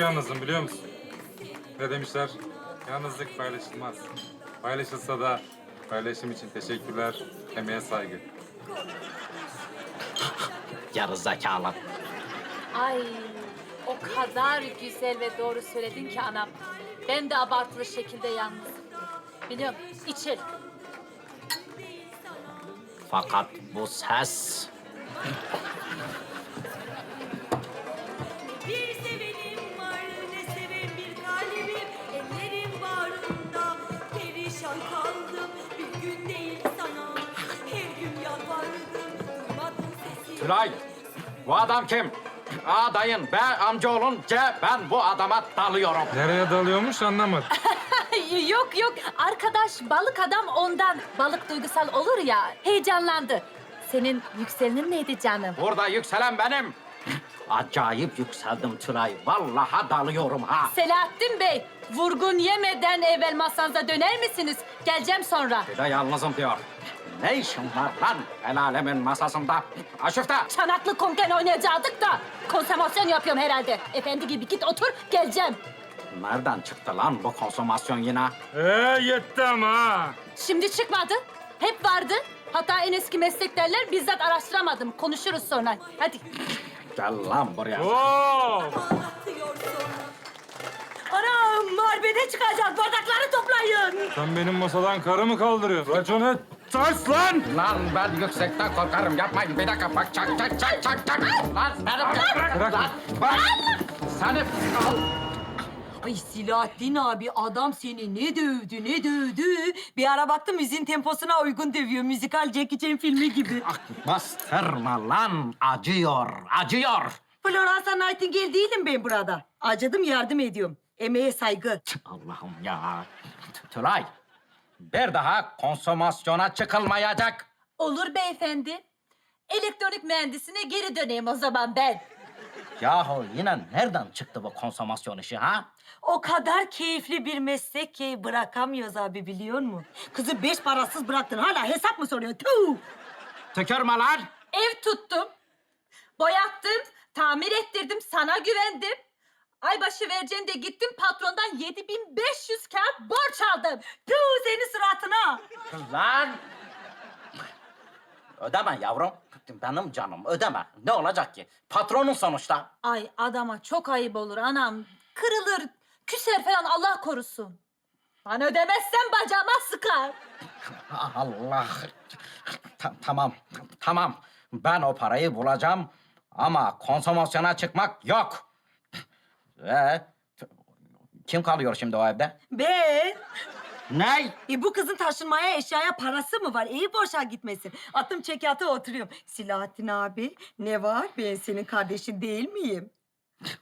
Yalnızım biliyor musun? Ne demişler? Yalnızlık paylaşılmaz. Paylaşılsa da paylaşım için teşekkürler, emeğe saygı. Yarı zekalı. Ay o kadar güzel ve doğru söyledin ki anam. Ben de abartılı şekilde yalnızım. Biliyorum içerim. Fakat bu ses... Tülay, bu adam kim? A dayın, B amcaoğlun, C ben bu adama dalıyorum. Nereye dalıyormuş anlamadım. yok yok arkadaş balık adam ondan. Balık duygusal olur ya heyecanlandı. Senin yükselenin neydi canım? Burada yükselen benim. Acayip yükseldim Tülay. Vallahi dalıyorum ha. Selahattin Bey vurgun yemeden evvel masanıza döner misiniz? Geleceğim sonra. De yalnızım diyor. Ne işin var lan el alemin masasında? Aşıfta. Çanaklı konken oynayacaktık da konsomasyon yapıyorum herhalde. Efendi gibi git otur geleceğim. Nereden çıktı lan bu konsomasyon yine? Ee yetti ama ha. Şimdi çıkmadı. Hep vardı. Hatta en eski meslek derler bizzat araştıramadım. Konuşuruz sonra. Hadi. Gel lan buraya. Oo! Anam marbede çıkacak. Bardakları toplayın. Sen benim masadan karı mı kaldırıyorsun? Racona ters lan! Lan ben yüksekten korkarım. Yapmayın. Bir dakika bak çak çak çak çak çak. Lan benim bırak. Lan bak. Seni... Ay Silahattin abi adam seni ne dövdü ne dövdü. Bir ara baktım müziğin temposuna uygun dövüyor. Müzikal Jackie Chan filmi gibi. Bastırma lan. Acıyor, acıyor. Florence Nightingale değilim ben burada. Acıdım yardım ediyorum. Emeğe saygı. Allah'ım ya. Tülay. Bir daha konsomasyona çıkılmayacak. Olur beyefendi. Elektronik mühendisine geri döneyim o zaman ben. Yahu yine nereden çıktı bu konsomasyon işi ha? O kadar keyifli bir meslek ki bırakamıyoruz abi biliyor musun? Kızı beş parasız bıraktın hala hesap mı soruyorsun? Tüh! Tükürme lan. Ev tuttum. Boyattım. Tamir ettirdim. Sana güvendim. Aybaşı vereceğim de gittim patrondan 7500 kağıt borç aldım. Tüh senin suratına. Lan. Ödeme yavrum. Benim canım ödeme. Ne olacak ki? Patronun sonuçta. Ay adama çok ayıp olur anam. Kırılır, küser falan Allah korusun. Ben ödemezsem bacağıma sıkar. Allah. Ta- tamam, tamam. Ben o parayı bulacağım ama konsomasyona çıkmak yok. Ve kim kalıyor şimdi o evde? Ben. Ney? E bu kızın taşınmaya eşyaya parası mı var? İyi boşa gitmesin. Attım çekatı oturuyorum. Silahattin abi ne var? Ben senin kardeşin değil miyim?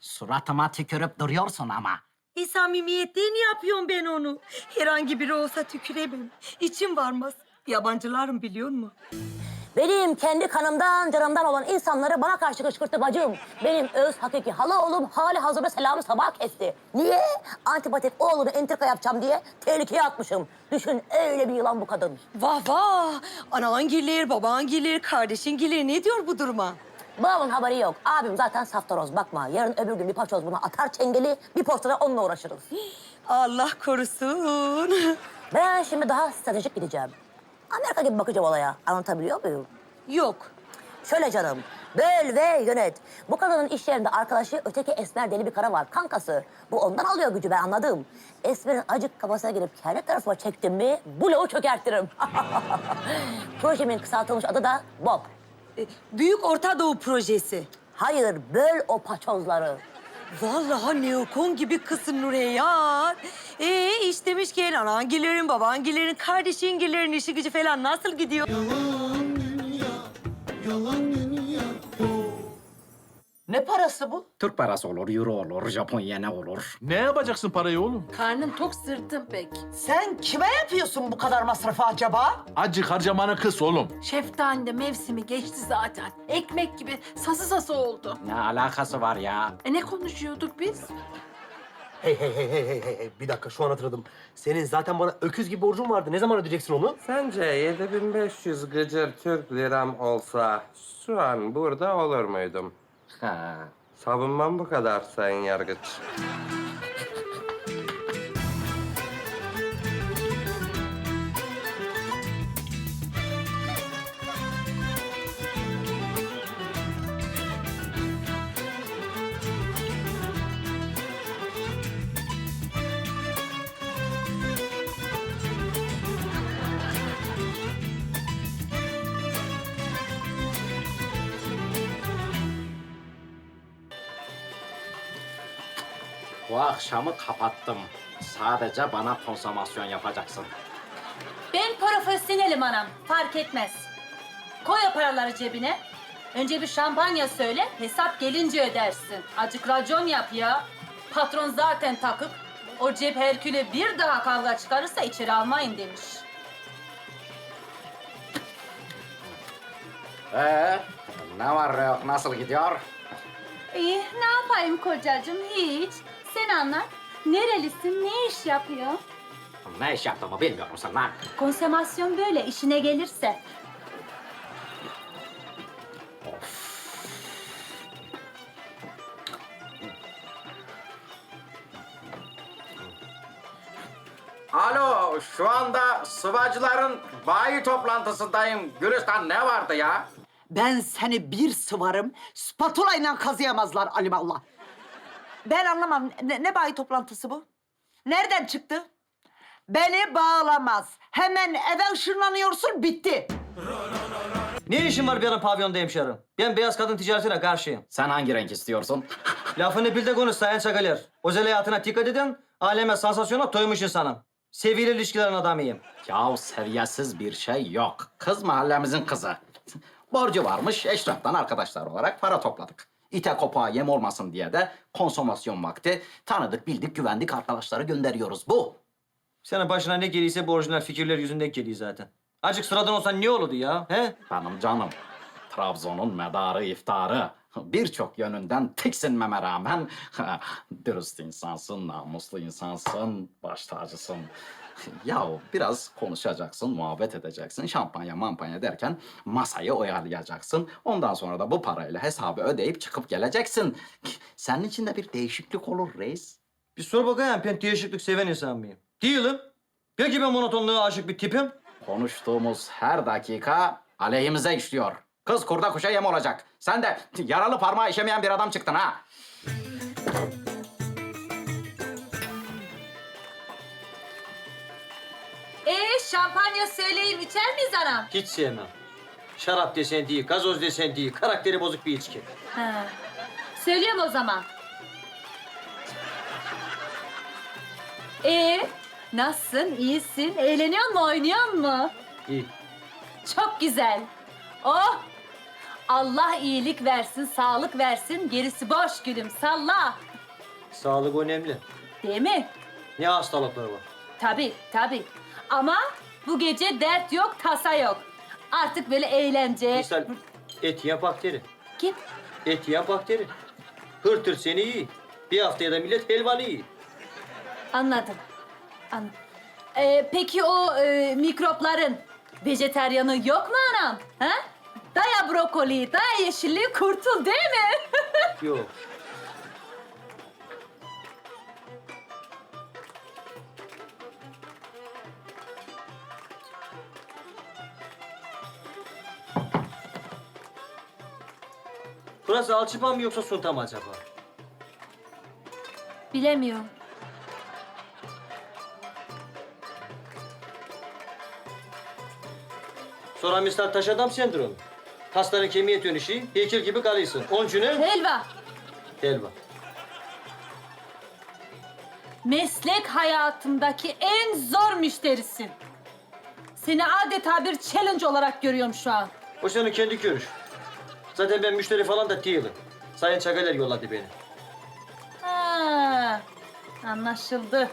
Suratıma tükürüp duruyorsun ama. E samimiyetten yapıyorum ben onu. Herhangi biri olsa tüküremem. İçim varmaz. Yabancılarım biliyor musun? Benim kendi kanımdan, canımdan olan insanları bana karşı kışkırttı bacım. Benim öz hakiki hala oğlum hali hazırda selamı sabah kesti. Niye? Antipatik oğlunu entrika yapacağım diye tehlikeye atmışım. Düşün öyle bir yılan bu kadın. Vah vah! Anan gelir, baban gelir, kardeşin gelir. Ne diyor bu duruma? Babamın haberi yok. Abim zaten saftaroz bakma. Yarın öbür gün bir paçoz buna atar çengeli, bir postada onunla uğraşırız. Allah korusun. Ben şimdi daha stratejik gideceğim. Amerika gibi bakacağım olaya. Anlatabiliyor muyum? Yok. Şöyle canım, böl ve yönet. Bu kadının iş yerinde arkadaşı öteki esmer deli bir kara var, kankası. Bu ondan alıyor gücü ben anladım. Esmer'in acık kafasına girip kendi tarafıma çektim mi, bloğu çökertirim. Projemin kısaltılmış adı da BOP. E, Büyük Orta Doğu Projesi. Hayır, böl o paçozları. Vallahi neokon gibi kızsın Nureyyan. Ee iş demişken anan gelirin, baban gelirin, kardeşin gelirin işi gücü falan nasıl gidiyor? Ne parası bu? Türk parası olur, euro olur, Japon yene olur. Ne yapacaksın parayı oğlum? Karnım tok sırtım pek. Sen kime yapıyorsun bu kadar masrafı acaba? Acık harcamanı kıs oğlum. Şeftali de mevsimi geçti zaten. Ekmek gibi sası sası oldu. Ne alakası var ya? E ne konuşuyorduk biz? Hey hey hey hey hey hey hey. Bir dakika şu an hatırladım. Senin zaten bana öküz gibi borcun vardı. Ne zaman ödeyeceksin onu? Sence 7500 gıcır Türk liram olsa şu an burada olur muydum? Ha, Savunmam bu kadar sayın yargıç. Bu akşamı kapattım. Sadece bana konsomasyon yapacaksın. Ben profesyonelim anam. Fark etmez. Koy o paraları cebine. Önce bir şampanya söyle. Hesap gelince ödersin. Acık racon yap ya. Patron zaten takık. O cep Herkül'e bir daha kavga çıkarırsa içeri almayın demiş. Ee, ne var ne yok, nasıl gidiyor? İyi, ne yapayım kocacığım hiç. Sen anlat. Nerelisin, ne iş yapıyor? Ne iş yaptığımı bilmiyor musun lan? Konsomasyon böyle, işine gelirse. Alo, şu anda sıvacıların bayi toplantısındayım. Gülistan ne vardı ya? Ben seni bir sıvarım, spatula ile kazıyamazlar alimallah. Ben anlamam. Ne, ne bayi toplantısı bu? Nereden çıktı? Beni bağlamaz. Hemen eve ışınlanıyorsun, bitti. Ne işin var bir ara pavyonda hemşerim? Ben beyaz kadın ticaretine karşıyım. Sen hangi renk istiyorsun? Lafını bil de konuş Sayın Çakaler. Özel hayatına dikkat edin. Aleme sansasyona toymuş insanım. Seviyeli ilişkilerin adamıyım. Ya seviyesiz bir şey yok. Kız mahallemizin kızı. Borcu varmış, eşraftan arkadaşlar olarak para topladık. İte kopağa yem olmasın diye de konsomasyon vakti tanıdık, bildik, güvendik arkadaşları gönderiyoruz. Bu. Senin başına ne geliyse bu orijinal fikirler yüzünden geliyor zaten. Acık sıradan olsan ne olurdu ya? He? Benim canım. Trabzon'un medarı iftarı. Birçok yönünden tiksinmeme rağmen dürüst insansın, namuslu insansın, baş tacısın. Yahu biraz konuşacaksın, muhabbet edeceksin, şampanya mampanya derken masayı oyalayacaksın. Ondan sonra da bu parayla hesabı ödeyip çıkıp geleceksin. Senin için de bir değişiklik olur reis. Bir sor bakayım ben değişiklik seven insan mıyım? Değilim. Peki ben monotonluğa aşık bir tipim. Konuştuğumuz her dakika aleyhimize işliyor. Kız kurda kuşa yem olacak. Sen de yaralı parmağı işemeyen bir adam çıktın ha. Ee, şampanya söyleyeyim, içer miyiz anam? Hiç sevmem. Şarap desen değil, gazoz desen değil, karakteri bozuk bir içki. Ha. Söylüyorum o zaman. Ee, nasılsın, iyisin, eğleniyor mu, oynuyor mu? İyi. Çok güzel. Oh! Allah iyilik versin, sağlık versin, gerisi boş gülüm, salla. Sağlık önemli. Değil mi? Ne hastalıkları var? Tabii, tabii. Ama bu gece dert yok, tasa yok. Artık böyle eğlence... Misal et yiyen bakteri. Kim? Et yiyen bakteri. Hırtır seni iyi. Bir haftaya da millet helvanı iyi. Anladım. Anladım. Ee, peki o e, mikropların vejeteryanı yok mu anam? Ha? Daya brokoli, daya yeşilliği kurtul değil mi? Yok. Burası alçıpan mı yoksa sunta mı acaba? Bilemiyorum. Sonra misal taş adam sendromu. Hastanın kemiğe dönüşü, heykel gibi kalıyorsun. Oncunu Helva, helva. meslek hayatımdaki en zor müşterisin. Seni adeta bir challenge olarak görüyorum şu an. O senin kendi görüş. Zaten ben müşteri falan da değilim. Sayın Çakaler yolladı beni. Ha, anlaşıldı.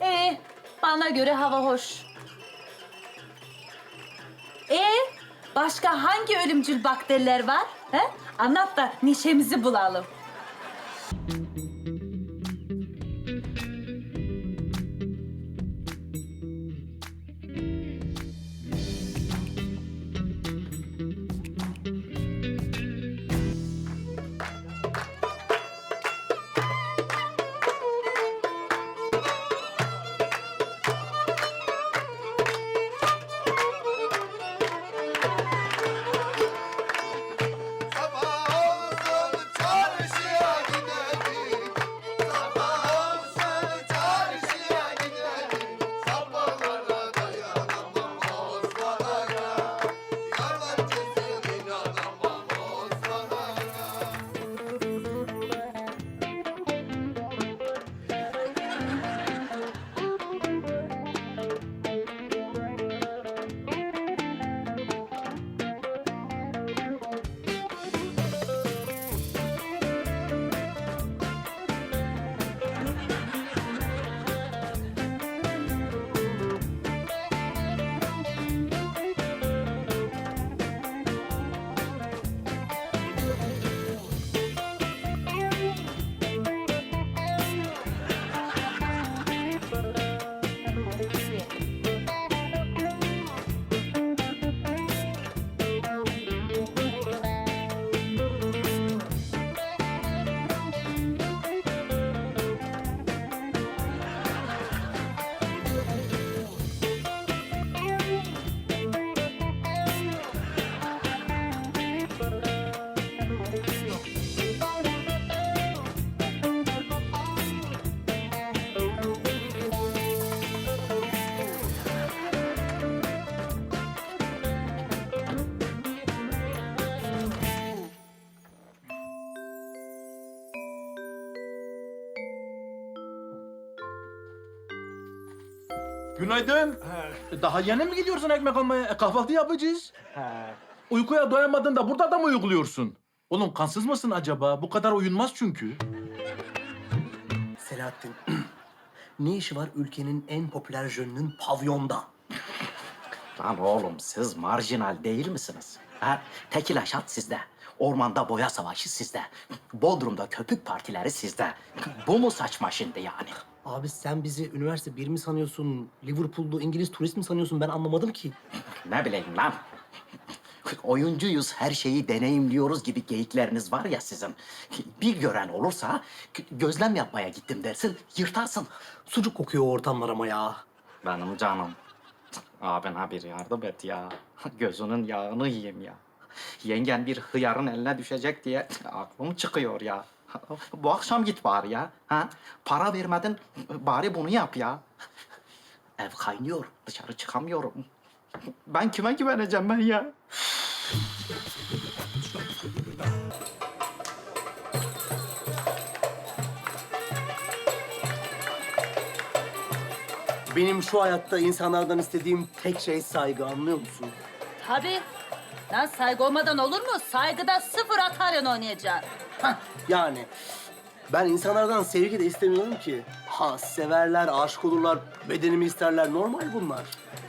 Ee, bana göre hava hoş. Ee, başka hangi ölümcül bakteriler var? He? Anlat da neşemizi bulalım. Günaydın. Daha yeni mi gidiyorsun ekmek almaya? E, kahvaltı yapacağız. Uykuya doyamadın da burada da mı uyguluyorsun? Oğlum kansız mısın acaba? Bu kadar uyunmaz çünkü. Selahattin, ne işi var ülkenin en popüler jönünün pavyonda? Lan oğlum siz marjinal değil misiniz? Ha? Tekila şat sizde. Ormanda boya savaşı sizde. Bodrum'da köpük partileri sizde. Bu mu saçma şimdi yani? Abi sen bizi üniversite bir mi sanıyorsun? Liverpool'lu İngiliz turist mi sanıyorsun? Ben anlamadım ki. Ne bileyim lan. Oyuncuyuz, her şeyi deneyimliyoruz gibi geyikleriniz var ya sizin. Bir gören olursa gözlem yapmaya gittim dersin, yırtarsın. Sucuk kokuyor o ortamlar ama ya. Benim canım. Abine bir yardım et ya. Gözünün yağını yiyeyim ya. Yengen bir hıyarın eline düşecek diye aklım çıkıyor ya. Bu akşam git bari ya. Ha? Para vermedin bari bunu yap ya. Ev kaynıyor, dışarı çıkamıyorum. Ben kime güveneceğim ben ya? Benim şu hayatta insanlardan istediğim tek şey saygı anlıyor musun? Tabii. Lan saygı olmadan olur mu? Saygıda sıfır ataryon oynayacaksın. Hah, yani ben insanlardan sevgi de istemiyorum ki. Ha severler, aşık olurlar, bedenimi isterler. Normal bunlar.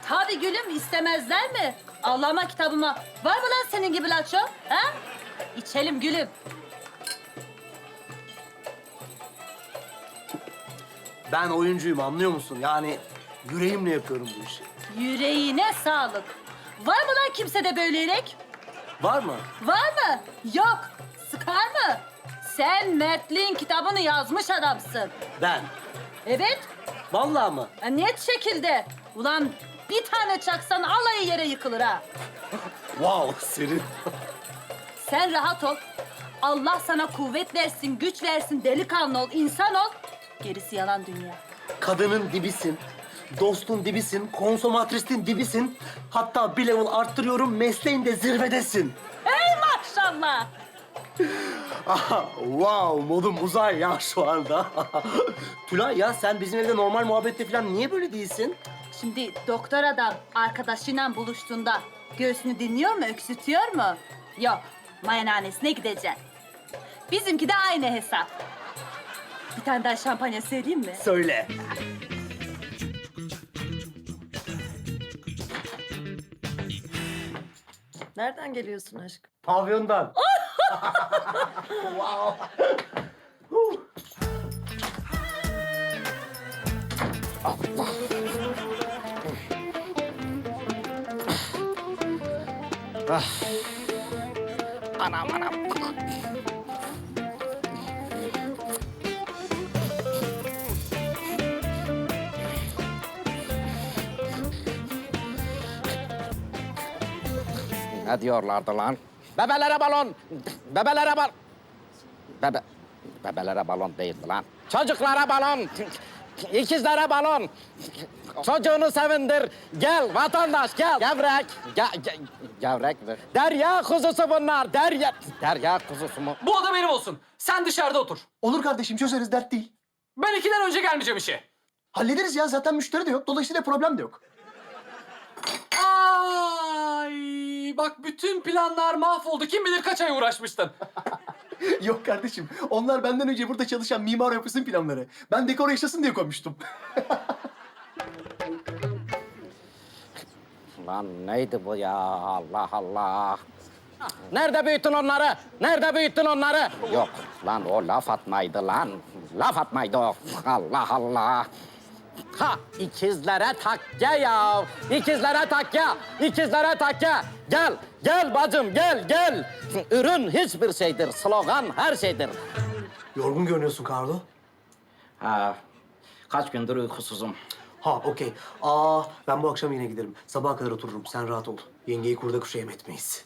Tabii gülüm istemezler mi? Allah'ıma kitabıma. Var mı lan senin gibi laço? Ha? İçelim gülüm. Ben oyuncuyum anlıyor musun? Yani yüreğimle yapıyorum bu işi. Yüreğine sağlık. Var mı lan kimsede böyle yürek? Var mı? Var mı? Yok. Sıkar mı? Sen Mertliğin kitabını yazmış adamsın. Ben. Evet. Vallahi mı? Ya net şekilde. Ulan bir tane çaksan alayı yere yıkılır ha. Wow, serin. Sen rahat ol. Allah sana kuvvet versin, güç versin, delikanlı ol, insan ol. Gerisi yalan dünya. Kadının dibisin. Dostun dibisin, konsomatristin dibisin. Hatta bir level arttırıyorum, mesleğinde zirvedesin. Ey maşallah. Aha, wow, modum uzay ya şu anda. Tülay ya sen bizim evde normal muhabbette falan niye böyle değilsin? Şimdi doktor adam arkadaşıyla buluştuğunda göğsünü dinliyor mu, öksürtüyor mu? Yok, mayanhanesine gideceksin. Bizimki de aynı hesap. Bir tane daha şampanya söyleyeyim mi? Söyle. Nereden geliyorsun aşkım? Pavyondan. Anam anam. Ne diyorlardı lan? Bebelere balon! Bebelere bal... Bebe... Bebelere balon değildi lan. Çocuklara balon! İkizlere balon! Çocuğunu sevindir. Gel vatandaş gel. Gevrek. Ge ge gevrek mi? Derya kuzusu bunlar. Derya... Derya kuzusu mu? Bu oda benim olsun. Sen dışarıda otur. Olur kardeşim çözeriz dert değil. Ben ikiden önce gelmeyeceğim işe. Hallederiz ya zaten müşteri de yok. Dolayısıyla problem de yok. Ay bak bütün planlar mahvoldu. Kim bilir kaç ay uğraşmıştın. yok kardeşim. Onlar benden önce burada çalışan mimar yapısının planları. Ben dekor yaşasın diye koymuştum. Lan neydi bu ya? Allah Allah. Nerede büyüttün onları? Nerede büyüttün onları? Yok lan o laf atmaydı lan. Laf atmaydı o. Allah Allah. Ha ikizlere takke ya. İkizlere takke. İkizlere takke. Gel. Gel bacım gel gel. Ürün hiçbir şeydir. Slogan her şeydir. Yorgun görünüyorsun Karlo. Ha, kaç gündür uykusuzum. Ha okey. Aa ben bu akşam yine giderim. Sabaha kadar otururum. Sen rahat ol. Yengeyi kurda kuşa yem etmeyiz.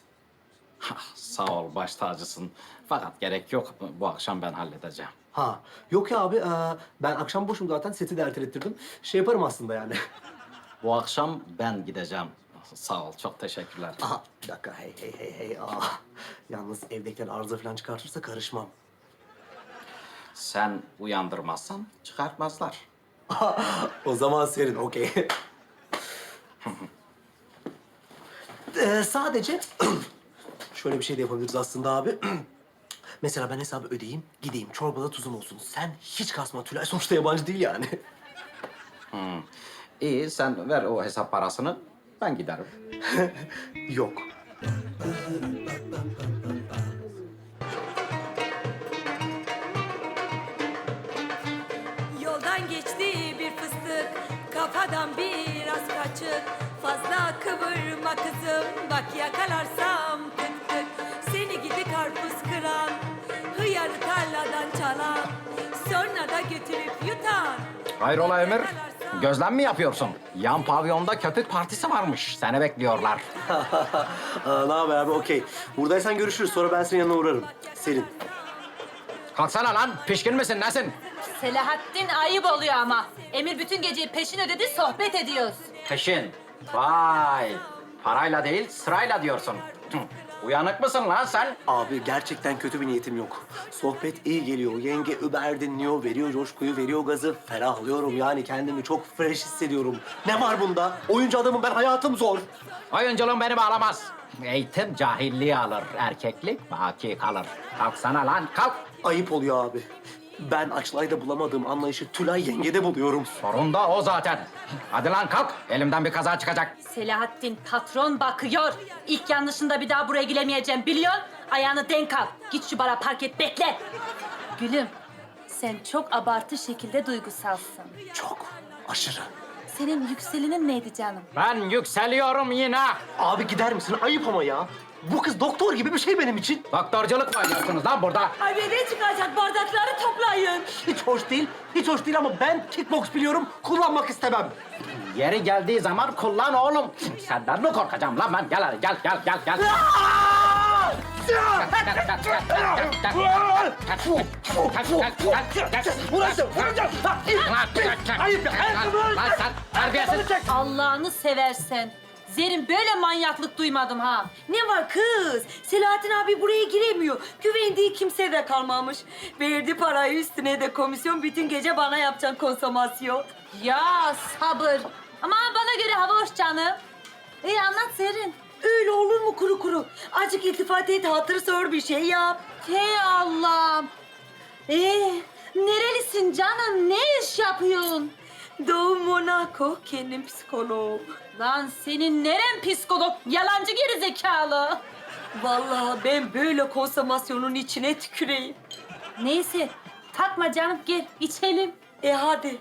Ha, sağ ol baş tacısın. Fakat gerek yok. Bu akşam ben halledeceğim. Ha yok ya abi. ee, ben akşam boşum zaten. Seti de ertelettirdim. Şey yaparım aslında yani. Bu akşam ben gideceğim. Sağ ol, çok teşekkürler. Aha bir dakika. Hey hey hey hey. Aa. Yalnız evdekiler arıza falan çıkartırsa karışmam. Sen uyandırmazsan çıkartmazlar. o zaman serin okey. Ee, sadece şöyle bir şey de yapabiliriz aslında abi. Mesela ben hesabı ödeyeyim, gideyim. Çorbada tuzum olsun. Sen hiç kasma Tülay. Sonuçta yabancı değil yani. İyi sen ver o hesap parasını. Ben giderim. Yok. Yoldan geçti bir fıstık Kafadan biraz kaçık Fazla kıvırma kızım Bak yakalarsam tık Hayrola Emir? Gözlem mi yapıyorsun? Yan pavyonda köpük partisi varmış. Seni bekliyorlar. Aa, ne haber abi? Okey. Buradaysan görüşürüz. Sonra ben senin yanına uğrarım. Senin. Kalksana lan. Pişkin misin nesin? Selahattin ayıp oluyor ama. Emir bütün geceyi peşin ödedi, sohbet ediyoruz. Peşin. Vay. Parayla değil sırayla diyorsun. Hı. Uyanık mısın lan sen? Abi gerçekten kötü bir niyetim yok. Sohbet iyi geliyor. Yenge Uber dinliyor, veriyor coşkuyu, veriyor gazı. Ferahlıyorum yani kendimi çok fresh hissediyorum. Ne var bunda? Oyuncu adamım ben, hayatım zor. Oyunculuğun beni bağlamaz. Eğitim cahilliği alır. Erkeklik baki kalır. Kalksana lan kalk. Ayıp oluyor abi. Ben Açlay'da bulamadığım anlayışı Tülay yengede buluyorum. Sorun da o zaten. Hadi lan kalk. Elimden bir kaza çıkacak. Selahattin patron bakıyor. İlk yanlışında bir daha buraya gelemeyeceğim biliyorsun. Ayağını denk al. Git şu bara park et bekle. Gülüm sen çok abartı şekilde duygusalsın. Çok, aşırı. Senin yükselinin neydi canım? Ben yükseliyorum yine. Abi gider misin? Ayıp ama ya. Bu kız doktor gibi bir şey benim için. Doktorculuk mu ediyorsunuz lan burada? Ay ne çıkacak bardakları toplayın. Hiç hoş değil, hiç hoş değil ama ben kickbox biliyorum, kullanmak istemem. Yeri geldiği zaman kullan oğlum. Senden mi korkacağım lan ben? Gel hadi gel gel gel gel. Vuracağım, vuracağım. Ayıp ya, Lan sen terbiyesiz. Allah'ını seversen. Zerin böyle manyaklık duymadım ha. Ne var kız? Selahattin abi buraya giremiyor. Güvendiği kimse de kalmamış. Verdi parayı üstüne de komisyon bütün gece bana yapacaksın konsomasyon. Ya sabır. Ama bana göre hava hoş canım. İyi anlat Zerin. Öyle olur mu kuru kuru? Azıcık iltifat et, hatırı sor bir şey yap. Hey Allah'ım. Ee, nerelisin canım? Ne iş yapıyorsun? Doğu Monaco, kendim psikolog. Lan senin neren psikolog? Yalancı geri zekalı. Vallahi ben böyle konsomasyonun içine tüküreyim. Neyse takma canım gel içelim. E hadi.